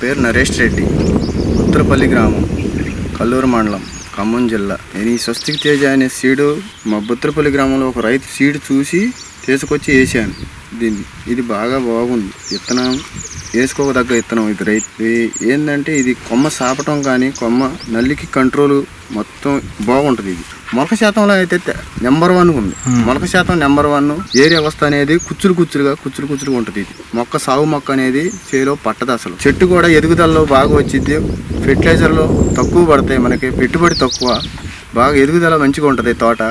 పేరు నరేష్ రెడ్డి. ఉత్తరపల్లి గ్రామం కల్లూరు మండలం ఖమ్మం జిల్లా. నేను ఈ స్వస్తికి తేజ అనే సీడు మా బుత్తరపల్లి గ్రామంలో ఒక రైతు సీడు చూసి తీసుకొచ్చి వేసాను. దీన్ని ఇది బాగా బాగుంది. విత్తనం వేసుకోదగ్గ విత్తనం ఇది రైతు. ఏంటంటే ఇది కొమ్మ సాపటం కానీ కొమ్మ నల్లికి కంట్రోల్ మొత్తం బాగుంటుంది ఇది. మొలక శాతంలో అయితే నెంబర్ వన్ ఉంది. మొలక శాతం నెంబర్ వన్ ఏరియా అవస్థ అనేది కుచ్చులు కుచ్చులుగా కుచ్చులు కుచ్చులుగా ఉంటుంది ఇది. మొక్క సాగు మొక్క అనేది చేలో పట్టదు అసలు. చెట్టు కూడా ఎదుగుదలలో బాగా వచ్చింది ఫెర్టిలైజర్లు తక్కువ పడతాయి మనకి. పెట్టుబడి తక్కువ. బాగా ఎదుగుదల మంచిగా ఉంటుంది తోట.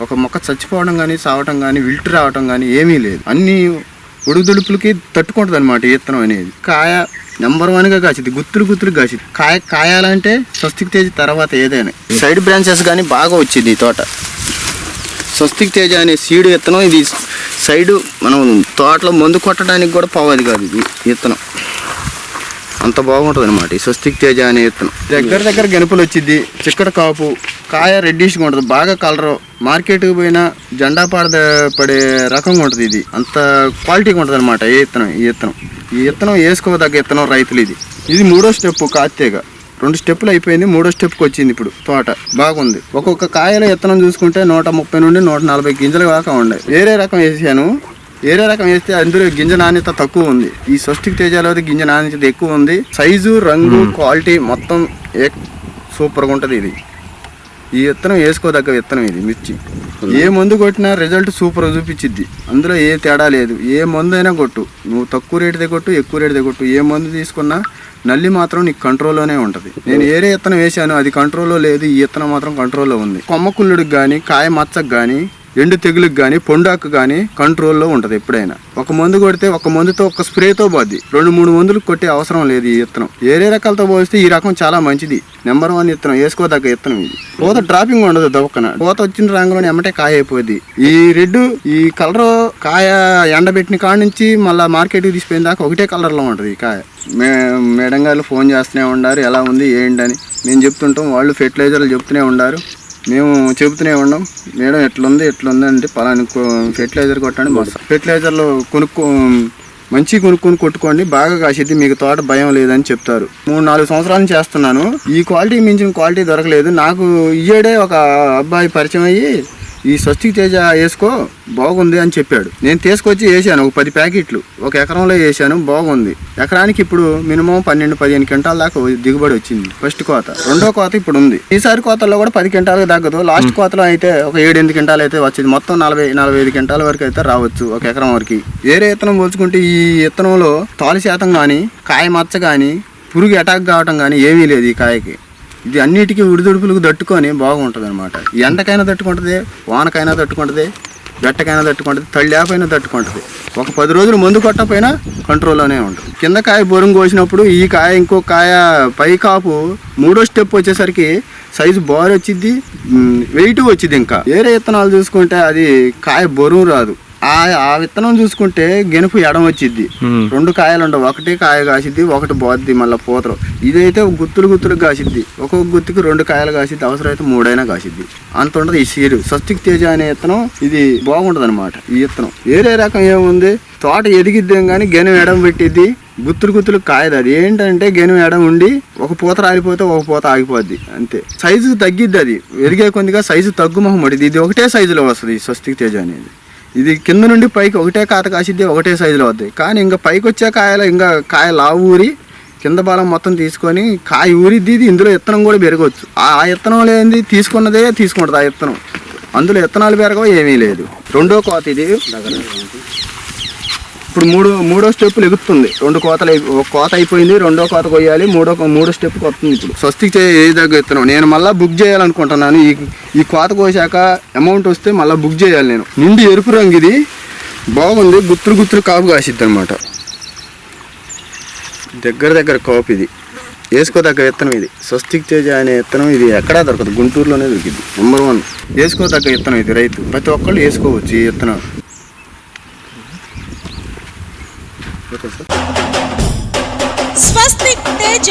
ఒక మొక్క చచ్చిపోవడం కానీ సావటం కానీ విల్టు రావటం కానీ ఏమీ లేదు. అన్ని ఉడుదుడుపులకి తట్టుకుంటుంది అనమాట విత్తనం అనేది. కాయ నెంబర్ వన్గా కాసింది గుత్తులు గుత్తులు కాసింది. కాయ కాయాలంటే స్వస్తిక్ తేజ్ తర్వాత ఏదైనా. సైడ్ బ్రాంచెస్ కానీ బాగా వచ్చింది ఈ తోట. స్వస్తిక్ తేజ అనే సీడ్ విత్తనం ఇది. సైడు మనం తోటలో మందు కొట్టడానికి కూడా పోవాలి కాదు ఇది విత్తనం. అంత బాగుంటుంది అనమాట ఈ స్వస్తిక్ తేజ అనే విత్తనం. దగ్గర దగ్గర గెనుపులు వచ్చింది చిక్కడ కాపు కాయ రెడ్డిష్గా ఉంటుంది బాగా కలరు మార్కెట్కి పోయినా జెండా పాడ పడే రకంగా ఉంటుంది ఇది. అంత క్వాలిటీగా ఉంటుంది అనమాట ఏ విత్తనం ఈ విత్తనం. ఈ విత్తనం వేసుకోదగ్గ విత్తనం రైతులు ఇది. ఇది మూడో స్టెప్ కాతేగా రెండు స్టెప్పులు అయిపోయింది మూడో స్టెప్కి వచ్చింది ఇప్పుడు తోట. బాగుంది. ఒక్కొక్క కాయల విత్తనం చూసుకుంటే నూట ముప్పై నుండి నూట నలభై గింజలు దాకా ఉన్నాయి వేరే రకం వేసాను. వేరే రకం వేస్తే అందులో గింజ నాణ్యత తక్కువ ఉంది. ఈ స్వస్తిక్ తేజాలో గింజ నాణ్యత ఎక్కువ ఉంది. సైజు రంగు క్వాలిటీ మొత్తం ఏ సూపర్గా ఉంటుంది ఇది. ఈ విత్తనం వేసుకోదగ్గ విత్తనం ఇది మిర్చి. ఏ మందు కొట్టినా రిజల్ట్ సూపర్ చూపించిద్ది. అందులో ఏ తేడా లేదు. ఏ మందు అయినా కొట్టు. నువ్వు తక్కువ రేటుదే కొట్టు ఎక్కువ రేటుదే కొట్టు. ఏ మందు తీసుకున్నా నల్లి మాత్రం నీకు కంట్రోల్లోనే ఉంటుంది. నేను ఏరే విత్తనం వేసాను అది కంట్రోల్లో లేదు ఈ విత్తనం మాత్రం కంట్రోల్లో ఉంది. కొమ్మ కుళ్ళుడికి కానీ కాయ మచ్చకు కానీ ఎండు తెగులుకి కానీ పొండాకు కానీ కంట్రోల్లో ఉంటుంది ఎప్పుడైనా. ఒక మందు కొడితే ఒక మందుతో ఒక స్ప్రేతో పోద్ది. రెండు మూడు మందులు కొట్టే అవసరం లేదు ఈ విత్తనం ఏరే రకాలతో పోలిస్తే ఈ రకం చాలా మంచిది. నెంబర్ వన్ విత్తనం వేసుకోదగ్గ విత్తనం ఇది. పోత డ్రాపింగ్ ఉండదు దొక్కన పోత వచ్చిన రంగులోనే ఎమ్మటే కాయ అయిపోద్ది. ఈ రెడ్ ఈ కలర్ కాయ ఎండబెట్టిన కాడ నుంచి మళ్ళీ మార్కెట్కి తీసిపోయిన దాకా ఒకటే కలర్లో ఉంటుంది ఈ కాయ. మే మేడం గారు ఫోన్ చేస్తూనే ఉండారు ఎలా ఉంది ఏంటని. నేను చెప్తుంటాం వాళ్ళు ఫెర్టిలైజర్లు చెప్తూనే ఉండారు. మేము చెబుతూనే ఉన్నాం మేడం ఎట్లుంది ఎట్లుంది? అంటే పలాని ఫెర్టిలైజర్ కొట్టండి మస్తు ఫెర్టిలైజర్లు కొనుక్కో మంచి కొనుక్కొని కొట్టుకోండి బాగా కాసిద్ది మీకు తోట భయం లేదని చెప్తారు. మూడు నాలుగు సంవత్సరాలు చేస్తున్నాను. ఈ క్వాలిటీ మించిన క్వాలిటీ దొరకలేదు. నాకు ఇయ్యేడే ఒక అబ్బాయి పరిచయం అయ్యి ఈ స్వస్తిక్ తేజ వేసుకో బాగుంది అని చెప్పాడు. నేను తీసుకొచ్చి వేసాను ఒక పది ప్యాకెట్లు. ఒక ఎకరంలో వేసాను బాగుంది. ఎకరానికి ఇప్పుడు మినిమం పన్నెండు పదిహేను క్వింటాల దాకా దిగుబడి వచ్చింది ఫస్ట్ కోత. రెండో కోత ఇప్పుడు ఉంది. ఈసారి కోతల్లో కూడా పది క్వింటాలకు తగ్గదు. లాస్ట్ కోతలో అయితే ఒక ఏడు ఎనిమిది క్వింటాలు అయితే వచ్చింది. మొత్తం నలభై నలభై ఐదు క్వింటాల వరకు అయితే రావచ్చు ఒక ఎకరం వరకు. వేరే విత్తనం పోల్చుకుంటే ఈ విత్తనంలో తాలు శాతం కానీ కాయ మచ్చ కానీ పురుగు అటాక్ కావటం కానీ ఏమీ లేదు ఈ కాయకి. ఇది అన్నిటికీ ఉడిదుడుపులకు తట్టుకొని బాగుంటుంది అనమాట ఎండకైనా తట్టుకుంటుంది వానకైనా తట్టుకుంటుంది గట్టకైనా తట్టుకుంటుంది తళ్ళేపైనా తట్టుకుంటుంది. ఒక పది రోజులు మందు కొట్టకపోయినా కంట్రోల్లోనే ఉంటుంది. కింద కాయ బొరుం కోసినప్పుడు ఈ కాయ ఇంకో కాయ పై కాపు మూడో స్టెప్ వచ్చేసరికి సైజు బార్ వచ్చింది వెయిట్ వచ్చింది ఇంకా. వేరే విత్తనాలు చూసుకుంటే అది కాయ బరువు రాదు. ఆ ఆ విత్తనం చూసుకుంటే గెనుపు ఎడం వచ్చిద్ది. రెండు కాయలు ఉండవు ఒకటి కాయ కాసిద్ది ఒకటి పోద్ది మళ్ళీ పూతరు. ఇదైతే గుత్తులు గుత్తులు కాసిద్ది. ఒక్కొక్క గుత్తుకి రెండు కాయలు కాసిద్ది అవసరమైతే మూడైనా కాసిద్ది. అంత ఉండదు ఈ సీరు. స్వస్తిక్ తేజ అనే విత్తనం ఇది బాగుంటది అనమాట ఈ విత్తనం. వేరే రకం ఏముంది? తోట ఎదిగిద్దేం కానీ గెనం ఎడం పెట్టిద్ది. గుత్తులు గుత్తులు కాయదు. అది ఏంటంటే గెను ఎడం ఉండి ఒక పూత రాలిపోతే ఒక పూత ఆగిపోద్ది. అంతే. సైజు తగ్గిద్ది అది. ఎదిగే కొద్దిగా సైజు తగ్గుమొహం పడిద్ది ఇది ఒకటే సైజులో వస్తుంది ఈ స్వస్తిక్ తేజ అనేది. ఇది కింద నుండి పైకి ఒకటే కాత కాసిద్ది ఒకటే సైజులో వద్దాయి కానీ ఇంకా పైకి వచ్చే కాయలు ఇంకా కాయ లావు ఊరి కింద బాలం మొత్తం తీసుకొని కాయ ఊరిద్ది ఇది ఇందులో విత్తనం కూడా పెరగవచ్చు. ఆ ఇత్తనం విత్తనం లేనిది తీసుకున్నదే తీసుకుంటుంది ఆ విత్తనం అందులో విత్తనాలు పెరగవు ఏమీ లేదు. రెండో కోత ఇది. ఇప్పుడు మూడు మూడో స్టెప్పులు ఎగుతుంది రెండు కోతలు ఒక కోత అయిపోయింది రెండో కోత కొయ్యాలి మూడో మూడో స్టెప్ కొత్తుంది ఇప్పుడు. స్వస్తికి ఏ దగ్గర ఇస్తున్నాను నేను మళ్ళీ బుక్ చేయాలనుకుంటున్నాను. ఈ ఈ కోత కోసాక అమౌంట్ వస్తే మళ్ళీ బుక్ చేయాలి నేను. నిండి ఎరుపు రంగు ఇది. బాగుంది. గుత్తులు గుత్తులు కాపు కాసిద్ది అనమాట దగ్గర దగ్గర కాపు ఇది. వేసుకోదగ్గ విత్తనం ఇది. స్వస్తిక్ తేజ అనే విత్తనం ఇది ఎక్కడా దొరకదు. గుంటూరులోనే దొరికింది. నెంబర్ వన్ వేసుకోదగ్గ విత్తనం ఇది రైతు. ప్రతి ఒక్కళ్ళు వేసుకోవచ్చు ఈ విత్తనం సార్ స్వస్తిక్ తేజ.